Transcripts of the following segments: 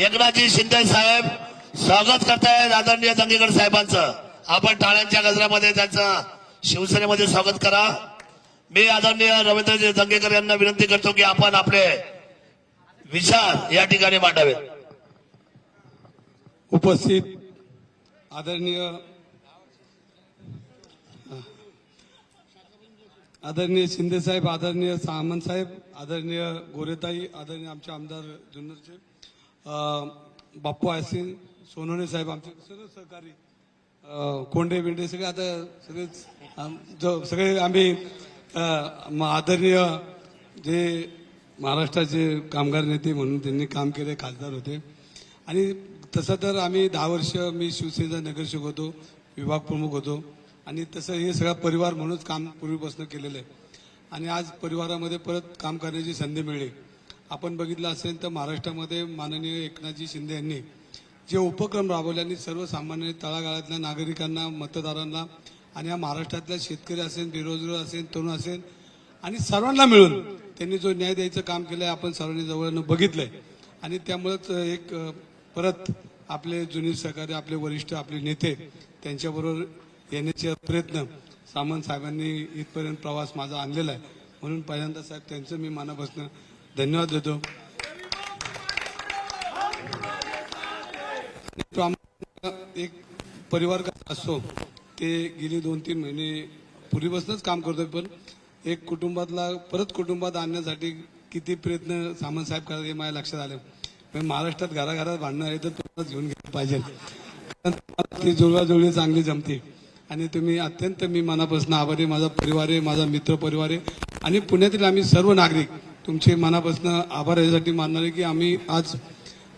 एकनाथजी शिंदे साहेब स्वागत करतायत आदरणीय दंगेकर साहेबांचं. आपण टाळ्यांच्या गजरामध्ये त्यांचं शिवसेनेमध्ये स्वागत करा. मी आदरणीय रवींद्रजी दंगेकर यांना विनंती करतो की आपण आपले विचार या ठिकाणी मांडावेत. उपस्थित आदरणीय आदरणीय शिंदे साहेब आदरणीय सामंत साहेब आदरणीय गोरेताई आदरणीय आमचे आमदार जुन्नरचे. बाप्पू आसिन सोनवणे साहेब आमचे सर्व सहकारी कोंडे बिंडे सगळे आता सगळेच आम- सगळे आम्ही म- आदरणीय जे महाराष्ट्राचे कामगार नेते म्हणून त्यांनी काम केले खासदार होते. आणि तसं तर आम्ही दहा वर्ष मी शिवसेनेचा नगरसेवक होतो विभाग प्रमुख होतो. आणि तसं हे सगळा परिवार म्हणूनच काम पूर्वीपासून केलेलं आहे. आणि आज परिवारामध्ये परत काम करण्याची संधी मिळली. आपण बघितलं असेल तर महाराष्ट्रामध्ये माननीय एकनाथजी शिंदे यांनी जे उपक्रम राबवले आणि सर्वसामान्य तळागाळातल्या नागरिकांना मतदारांना आणि या महाराष्ट्रातल्या शेतकरी असेल बेरोजगार असेल तरुण असेल आणि सर्वांना मिळून त्यांनी जो न्याय द्यायचं काम केलं आहे आपण सर्वांनी जवळनं बघितलंय. आणि त्यामुळंच एक परत आपले जुने सहकारी आपले वरिष्ठ आपले नेते त्यांच्याबरोबर येण्याचे प्रयत्न सामंत साहेबांनी इथपर्यंत प्रवास माझा आणलेला आहे. म्हणून पहिल्यांदा साहेब त्यांचं मी मनापासून धन्यवाद देतो. एक परिवार कसा असतो ते गेली दोन तीन महिने पूर्वीपासूनच काम करतोय पण एक कुटुंबातला परत कुटुंबात आणण्यासाठी किती प्रयत्न सामंत साहेब करतात हे माझ्या लक्षात आलं. पण महाराष्ट्रात घराघरात भांडणं आहे तर तुम्हाला घेऊन गेलं पाहिजे. कारण तुम्हाला ती जुळवाजुळवी चांगली जमते. आणि तुम्ही अत्यंत मी मनापासून आभारी माझा परिवार आहे माझा मित्र परिवार आहे. आणि पुण्यातील आम्ही सर्व नागरिक तुमचे मनापासून आभार यासाठी मानणारे की आम्ही आज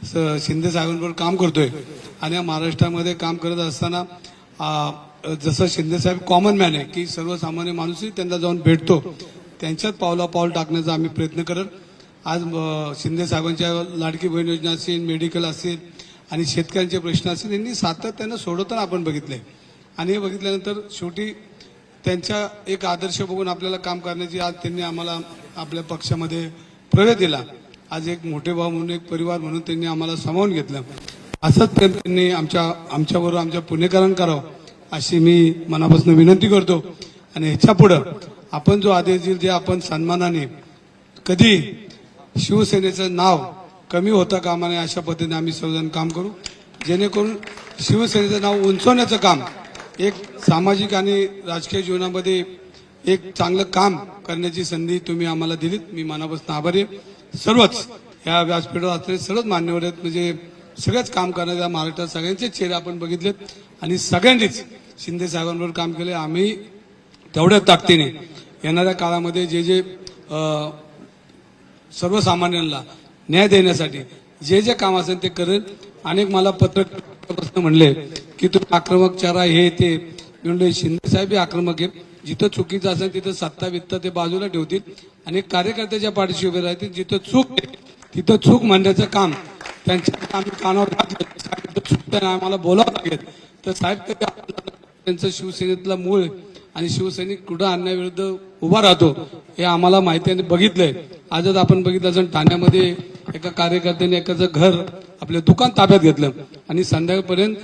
स- शिंदे साहेबांबरोबर काम करतोय आणि या महाराष्ट्रामध्ये काम करत असताना जसं शिंदे साहेब कॉमन मॅन आहे की सर्वसामान्य माणूसही त्यांना जाऊन भेटतो त्यांच्यात पावला पाऊल टाकण्याचा आम्ही प्रयत्न करत आज शिंदे साहेबांच्या लाडकी बहीण योजना असेल मेडिकल असेल आणि शेतकऱ्यांचे प्रश्न असतील यांनी सातत्यानं सोडवताना आपण बघितले आणि हे बघितल्यानंतर शेवटी त्यांच्या एक आदर्श बघून आपल्याला काम करण्याची आज त्यांनी आम्हाला आपल्या पक्षामध्ये प्रवेश दिला. आज एक मोठे भाऊ म्हणून एक परिवार म्हणून त्यांनी आम्हाला सामावून घेतलं. असंच त्यांनी आमच्या आमच्याबरोबर आमच्या पुण्यकरण करावं अशी मी मनापासून विनंती करतो. आणि ह्याच्या पुढं आपण जो आदेश देईल जे आपण सन्मानाने कधी शिवसेनेचं नाव कमी होता कामा नये अशा पद्धतीने आम्ही सर्वजण काम करू. जेणेकरून शिवसेनेचं नाव उंचवण्याचं काम एक सामाजिक आणि राजकीय जीवनामध्ये एक चांगलं काम करण्याची संधी तुम्ही आम्हाला दिलीत. मी मनापासून आभारी सर्वच या व्यासपीठावर असलेले सर्वच मान्यवर आहेत. म्हणजे सगळेच काम करणाऱ्या महाराष्ट्रात सगळ्यांचे चेहरे आपण बघितलेत. आणि सगळ्यांनीच शिंदे साहेबांबरोबर काम केले. आम्ही तेवढ्या ताकदीने येणाऱ्या काळामध्ये जे जे सर्वसामान्यांना न्याय देण्यासाठी जे जे काम असेल ते करेल. अनेक मला पत्रकार म्हणले की तुम्ही आक्रमक चारा हे ते मी शिंदे साहेब हे आक्रमक आहे जिथं चुकीचं असेल तिथं सत्ता वित्त ते बाजूला ठेवतील. आणि कार्यकर्त्याच्या पाठीशी उभे राहतील. जिथं चूक तिथं चूक म्हणण्याचं काम त्यांच्या आम्ही कानावर घातलं. आम्हाला बोलावं लागेल. तर साहेब कधी त्यांचं शिवसेनेतला मूळ आणि शिवसैनिक कुठं आणण्याविरुद्ध उभा राहतो हे आम्हाला माहिती आहे आणि बघितलंय. आजच आपण बघितलं असेल ठाण्यामध्ये एका कार्यकर्त्याने एकाचं घर आपलं दुकान ताब्यात घेतलं आणि संध्याकाळपर्यंत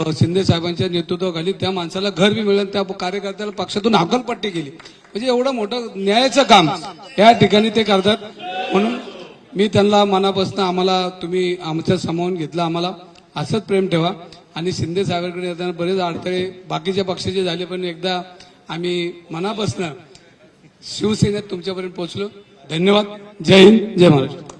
शिंदे साहेबांच्या नेतृत्वाखाली त्या माणसाला घर बी मिळेल त्या कार्यकर्त्याला पक्षातून हकलपट्टी केली. म्हणजे एवढं मोठं न्यायाचं काम या ठिकाणी ते करतात. म्हणून मी त्यांना मनापासून आम्हाला तुम्ही आमच्या सामावून घेतलं आम्हाला. असंच प्रेम ठेवा. आणि शिंदे साहेबांकडे येताना बरेच अडथळे बाकीच्या पक्षाचे झाले पण एकदा आम्ही मनापासून शिवसेनेत तुमच्यापर्यंत पोहोचलो. धन्यवाद. जय हिंद. जय महाराष्ट्र.